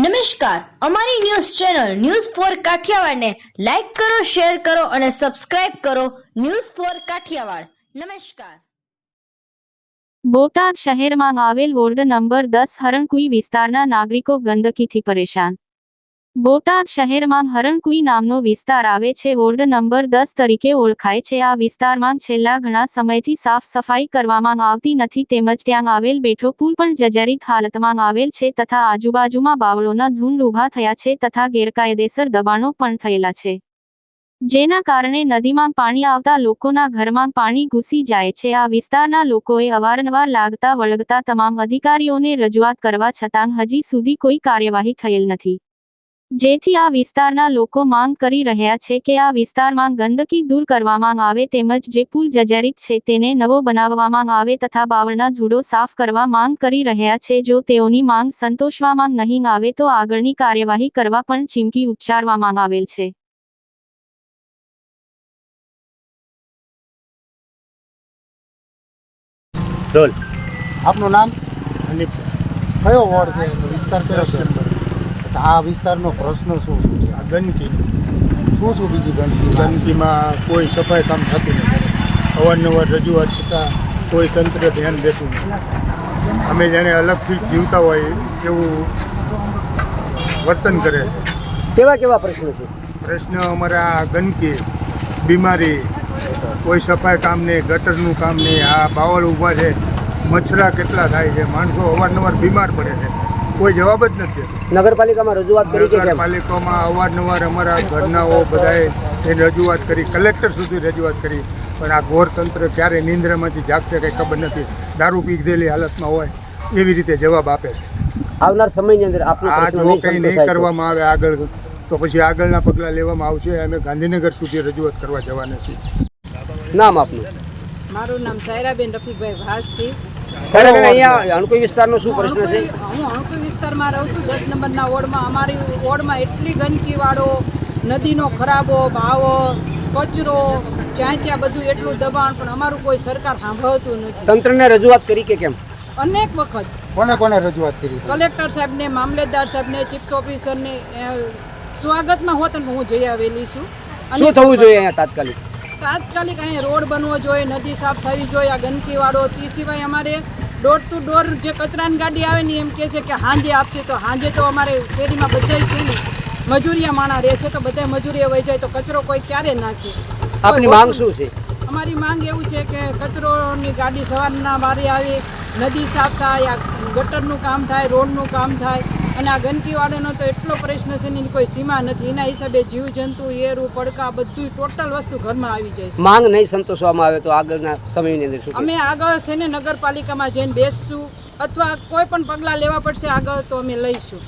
નમસ્કાર. અમારી news channel news four કાઠિયાવાડને લાઈક કરો, શેર કરો અને સબસ્ક્રાઇબ કરો ન્યૂઝ ફોર કાઠિયાવાડ. નમસ્કાર. બોટાદ શહેરમાં આવેલ વોર્ડ નંબર દસ હરણકુઈ વિસ્તારના નાગરિકો ગંદકીથી પરેશાન. બોટાદ શહેરમાં હરણકુઈ નામનો વિસ્તાર આવે છે. વોર્ડ નંબર દસ તરીકે ઓળખાય છે. આ વિસ્તારમાં છેલ્લા ઘણા સમયથી સાફ સફાઈ કરવામાં આવતી નથી. તેમજ ત્યાં આવેલ બેઠો પુલ પણ જર્જરિત હાલતમાં આવેલ છે તથા આજુબાજુમાં બાવળોના ઝુંડ ઊભા થયા છે તથા ગેરકાયદેસર દબાણો પણ થયેલા છે. જેના કારણે નદીમાં પાણી આવતા લોકોના ઘરમાં પાણી ઘૂસી જાય છે. આ વિસ્તારના લોકોએ અવારનવાર લાગતા વળગતા તમામ અધિકારીઓને રજૂઆત કરવા છતાં હજી સુધી કોઈ કાર્યવાહી થયેલ નથી. જેથી આ વિસ્તારના લોકો માંગ કરી રહ્યા છે કે આ વિસ્તારમાં ગંદકી દૂર કરવામાં આવે તેમજ જે પુલ જર્જરિત છે તેને નવો બનાવવામાં આવે તથા બાવળના ઝૂડો સાફ કરવા માંગ કરી રહ્યા છે. જો તેઓની માંગ સંતોષવામાં નહીં આવે તો આગળની કાર્યવાહી કરવા પણ ચીમકી ઉચ્ચારવામાં આવેલ છે. આપનું નામ? કયો વોર્ડ છે? વિસ્તાર કયો છે? આ વિસ્તારનો પ્રશ્ન શું શું છે? આ ગંદકીનો. શું શું બીજી ગંદકી? ગંદકીમાં કોઈ સફાઈ કામ થતું નથી. અવારનવાર રજૂઆત છતાં કોઈ તંત્ર ધ્યાન દેતું નથી. અમે જાણે અલગથી જીવતા હોય એવું વર્તન કરે છે. કેવા કેવા પ્રશ્નો છે? પ્રશ્ન અમારા ગંદકી બીમારી કોઈ સફાઈ કામ નહીં ગટરનું કામ નહીં આ બાવળ ઊભા છે મચ્છરા કેટલા થાય છે માણસો અવારનવાર બીમાર પડે છે. કોઈ જવાબ જ નથી નગરપાલિકામાં રજૂઆત કરી નગરપાલિકામાં અવારનવાર અમારા ઘરનાઓ બધાએ એ રજૂઆત કરી કલેક્ટર સુધી રજૂઆત કરી. પણ આ ઘોરતંત્ર ક્યારે નિંદ્રામાંથી જાગશે કંઈ ખબર નથી. દારૂ પીધેલી હાલતમાં હોય એવી રીતે જવાબ આપે છે. આવનાર સમયની અંદર આપનો આ જો નહીં કંઈ નહીં કરવામાં આવે આગળ તો પછી આગળના પગલાં લેવામાં આવશે. અમે ગાંધીનગર સુધી રજૂઆત કરવા જવાના છીએ. નામ આપનું. મારું નામ સાયરાબેન રફીકભાઈ ભાસ છે સર અહીંયા અણકોઈ વિસ્તારનો શું પ્રશ્ન છે? હું અણકુઈ વિસ્તારમાં રહું છું. દસ નંબરના વોર્ડમાં અમારી વોર્ડમાં એટલી ગંદકીવાળો નદીનો ખરાબો ભાવો કચરો જ્યાં ત્યાં બધું એટલું દબાણ પણ અમારું કોઈ સરકાર સાંભળતું નથી. તંત્રને રજૂઆત કરી કે કેમ? અનેક વખત કોને કોને રજૂઆત કરી? કલેક્ટર સાહેબને મામલેદાર સાહેબને ચીફ ઓફિસરને સ્વાગત સ્વાગતમાં હોત હું જઈ આવેલી છું. શું થવું જોઈએ અહીંયા તાત્કાલિક? તાત્કાલિક અહીંયા રોડ બનવો જોઈએ નદી સાફ થવી જોઈએ આ ગંદકીવાળો. તે સિવાય અમારે ડોર ટુ ડોર જે કચરાની ગાડી આવે ને એમ કહે છે કે હાંજે આપશે તો હાંજે તો અમારે શેરીમાં બધા છે ને મજૂરિયા માણા રહે છે તો બધા મજૂરીએ વહી જાય તો કચરો કોઈ ક્યારે નાખે? આપની માંગ શું છે? અમારી માંગ એવું છે કે કચરોની ગાડી સવારના વારે આવે નદી સાફ થાય આ ગટરનું કામ થાય રોડનું કામ થાય અને આ ગંદકીવાળાનો તો એટલો પ્રશ્ન છે ને એની કોઈ સીમા નથી. એના હિસાબે જીવજંતુ એરું પડકા બધું ટોટલ વસ્તુ ઘરમાં આવી જાય છે. માંગ નહીં સંતોષવામાં આવે તો આગળના સમયની અંદર શું અમે આગળ છે ને નગરપાલિકામાં જઈને બેસશું. અથવા કોઈ પણ પગલાં લેવા પડશે આગળ તો અમે લઈશું.